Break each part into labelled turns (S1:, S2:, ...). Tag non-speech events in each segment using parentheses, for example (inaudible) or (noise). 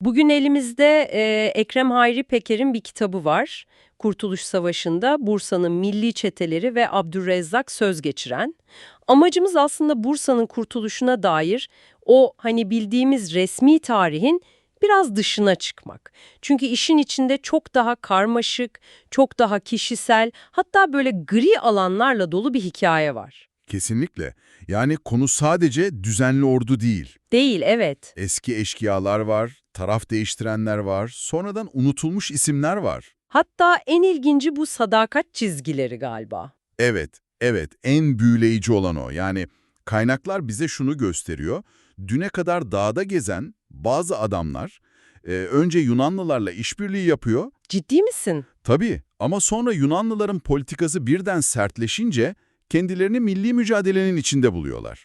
S1: Bugün elimizde e, Ekrem Hayri Peker'in bir kitabı var. Kurtuluş Savaşı'nda Bursa'nın milli çeteleri ve Abdülrezzak söz geçiren. Amacımız aslında Bursa'nın kurtuluşuna dair o hani bildiğimiz resmi tarihin biraz dışına çıkmak. Çünkü işin içinde çok daha karmaşık, çok daha kişisel, hatta böyle gri alanlarla dolu bir hikaye var.
S2: Kesinlikle. Yani konu sadece düzenli ordu değil.
S1: Değil, evet.
S2: Eski eşkıyalar var, taraf değiştirenler var, sonradan unutulmuş isimler var.
S1: Hatta en ilginci bu sadakat çizgileri galiba.
S2: Evet, evet en büyüleyici olan o. Yani kaynaklar bize şunu gösteriyor. Düne kadar dağda gezen bazı adamlar e, önce Yunanlılarla işbirliği yapıyor.
S1: Ciddi misin?
S2: Tabii ama sonra Yunanlıların politikası birden sertleşince kendilerini milli mücadelenin içinde buluyorlar.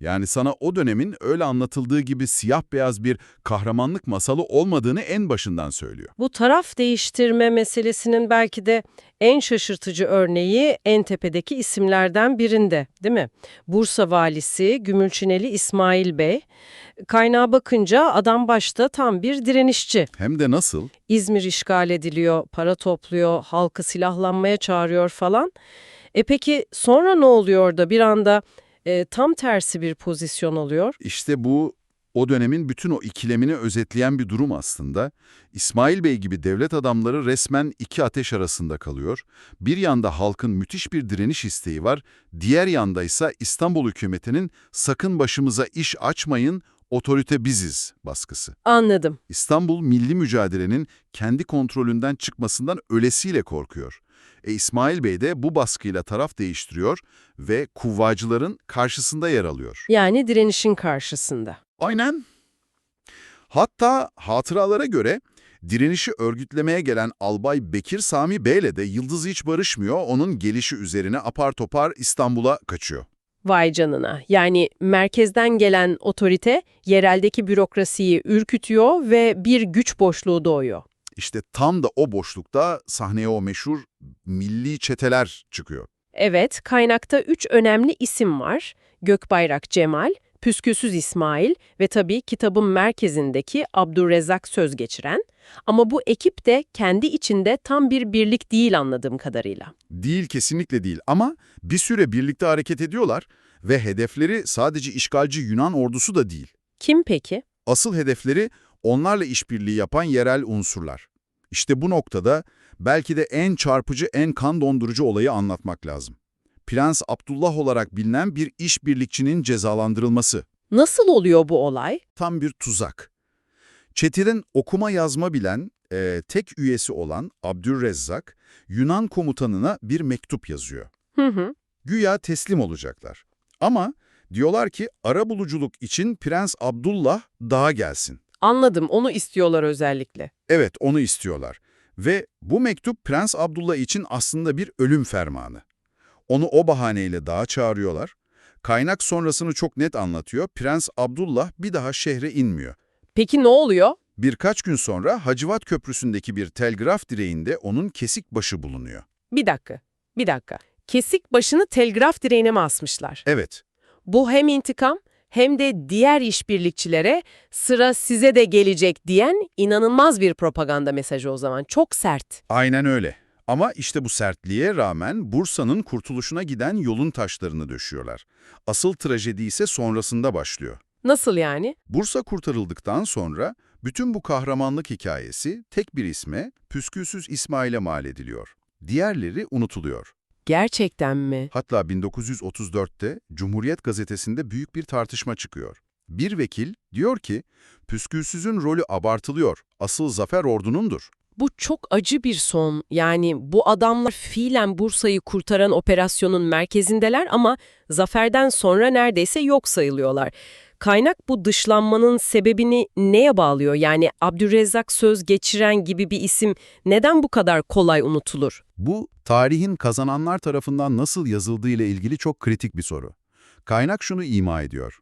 S2: Yani sana o dönemin öyle anlatıldığı gibi siyah beyaz bir kahramanlık masalı olmadığını en başından söylüyor.
S1: Bu taraf değiştirme meselesinin belki de en şaşırtıcı örneği en tepedeki isimlerden birinde, değil mi? Bursa valisi Gümülçineli İsmail Bey. Kaynağa bakınca adam başta tam bir direnişçi.
S2: Hem de nasıl?
S1: İzmir işgal ediliyor, para topluyor, halkı silahlanmaya çağırıyor falan. E peki sonra ne oluyor da bir anda e, tam tersi bir pozisyon alıyor?
S2: İşte bu o dönemin bütün o ikilemini özetleyen bir durum aslında. İsmail Bey gibi devlet adamları resmen iki ateş arasında kalıyor. Bir yanda halkın müthiş bir direniş isteği var, diğer yanda ise İstanbul hükümetinin sakın başımıza iş açmayın, otorite biziz baskısı.
S1: Anladım.
S2: İstanbul milli mücadelenin kendi kontrolünden çıkmasından ölesiyle korkuyor. E İsmail Bey de bu baskıyla taraf değiştiriyor ve kuvvacıların karşısında yer alıyor.
S1: Yani direnişin karşısında.
S2: Aynen. Hatta hatıralara göre direnişi örgütlemeye gelen Albay Bekir Sami Bey'le de Yıldız hiç barışmıyor, onun gelişi üzerine apar topar İstanbul'a kaçıyor.
S1: Vay canına. Yani merkezden gelen otorite yereldeki bürokrasiyi ürkütüyor ve bir güç boşluğu doğuyor.
S2: İşte tam da o boşlukta sahneye o meşhur milli çeteler çıkıyor.
S1: Evet, kaynakta üç önemli isim var. Gökbayrak Cemal, Püsküsüz İsmail ve tabii kitabın merkezindeki Abdurrezzak söz geçiren. Ama bu ekip de kendi içinde tam bir birlik değil anladığım kadarıyla.
S2: Değil kesinlikle değil ama bir süre birlikte hareket ediyorlar ve hedefleri sadece işgalci Yunan ordusu da değil.
S1: Kim peki?
S2: Asıl hedefleri onlarla işbirliği yapan yerel unsurlar. İşte bu noktada belki de en çarpıcı, en kan dondurucu olayı anlatmak lazım. Prens Abdullah olarak bilinen bir işbirlikçinin cezalandırılması.
S1: Nasıl oluyor bu olay?
S2: Tam bir tuzak. Çetenin okuma yazma bilen e, tek üyesi olan Abdülrezzak, Yunan komutanına bir mektup yazıyor.
S1: Hı hı.
S2: Güya teslim olacaklar. Ama diyorlar ki arabuluculuk için Prens Abdullah dağa gelsin.
S1: Anladım, onu istiyorlar özellikle.
S2: Evet, onu istiyorlar. Ve bu mektup Prens Abdullah için aslında bir ölüm fermanı. Onu o bahaneyle dağa çağırıyorlar. Kaynak sonrasını çok net anlatıyor. Prens Abdullah bir daha şehre inmiyor.
S1: Peki ne oluyor?
S2: Birkaç gün sonra Hacivat Köprüsü'ndeki bir telgraf direğinde onun kesik başı bulunuyor.
S1: Bir dakika, bir dakika. Kesik başını telgraf direğine mi asmışlar?
S2: Evet,
S1: Bu hem intikam hem de diğer işbirlikçilere sıra size de gelecek diyen inanılmaz bir propaganda mesajı o zaman. Çok sert.
S2: aynen öyle. Ama işte bu sertliğe rağmen Bursa'nın kurtuluşuna giden yolun taşlarını döşüyorlar. Asıl trajedi ise sonrasında başlıyor.
S1: Nasıl yani?
S2: Bursa kurtarıldıktan sonra bütün bu kahramanlık hikayesi tek bir isme, Püskülsüz İsmail'e mal ediliyor. Diğerleri unutuluyor.
S1: Gerçekten mi?
S2: Hatta 1934'te Cumhuriyet Gazetesi'nde büyük bir tartışma çıkıyor. Bir vekil diyor ki, Püskülsüz'ün rolü abartılıyor, asıl zafer ordunundur.
S1: Bu çok acı bir son. Yani bu adamlar fiilen Bursa'yı kurtaran operasyonun merkezindeler ama zaferden sonra neredeyse yok sayılıyorlar. Kaynak bu dışlanmanın sebebini neye bağlıyor? Yani Abdülrezzak söz geçiren gibi bir isim neden bu kadar kolay unutulur?
S2: Bu, tarihin kazananlar tarafından nasıl yazıldığı ile ilgili çok kritik bir soru. Kaynak şunu ima ediyor.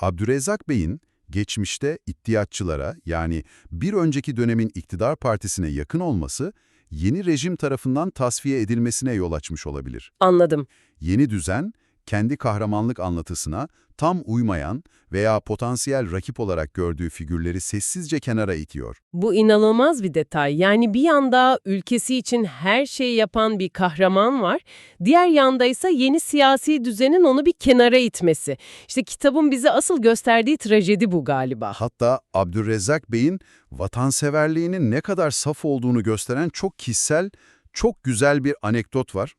S2: Abdürezzak Bey'in geçmişte ittiyatçılara yani bir önceki dönemin iktidar partisine yakın olması, yeni rejim tarafından tasfiye edilmesine yol açmış olabilir.
S1: Anladım.
S2: Yeni düzen, kendi kahramanlık anlatısına tam uymayan veya potansiyel rakip olarak gördüğü figürleri sessizce kenara itiyor.
S1: Bu inanılmaz bir detay. Yani bir yanda ülkesi için her şeyi yapan bir kahraman var. Diğer yanda ise yeni siyasi düzenin onu bir kenara itmesi. İşte kitabın bize asıl gösterdiği trajedi bu galiba.
S2: Hatta Abdülrezzak Bey'in vatanseverliğinin ne kadar saf olduğunu gösteren çok kişisel, çok güzel bir anekdot var.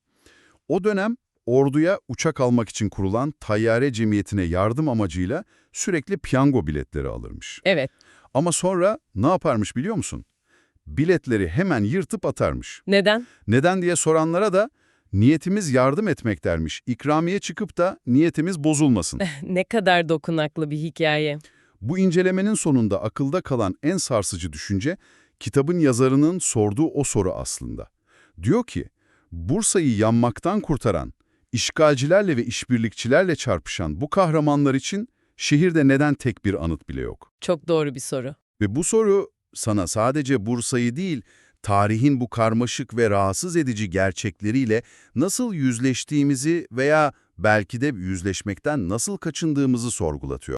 S2: O dönem orduya uçak almak için kurulan tayyare cemiyetine yardım amacıyla sürekli piyango biletleri alırmış.
S1: Evet.
S2: Ama sonra ne yaparmış biliyor musun? Biletleri hemen yırtıp atarmış.
S1: Neden?
S2: Neden diye soranlara da niyetimiz yardım etmek dermiş. İkramiye çıkıp da niyetimiz bozulmasın. (laughs)
S1: ne kadar dokunaklı bir hikaye.
S2: Bu incelemenin sonunda akılda kalan en sarsıcı düşünce, kitabın yazarının sorduğu o soru aslında. Diyor ki, Bursa'yı yanmaktan kurtaran, işgalcilerle ve işbirlikçilerle çarpışan bu kahramanlar için şehirde neden tek bir anıt bile yok?
S1: Çok doğru bir soru.
S2: Ve bu soru sana sadece Bursa'yı değil, tarihin bu karmaşık ve rahatsız edici gerçekleriyle nasıl yüzleştiğimizi veya belki de yüzleşmekten nasıl kaçındığımızı sorgulatıyor.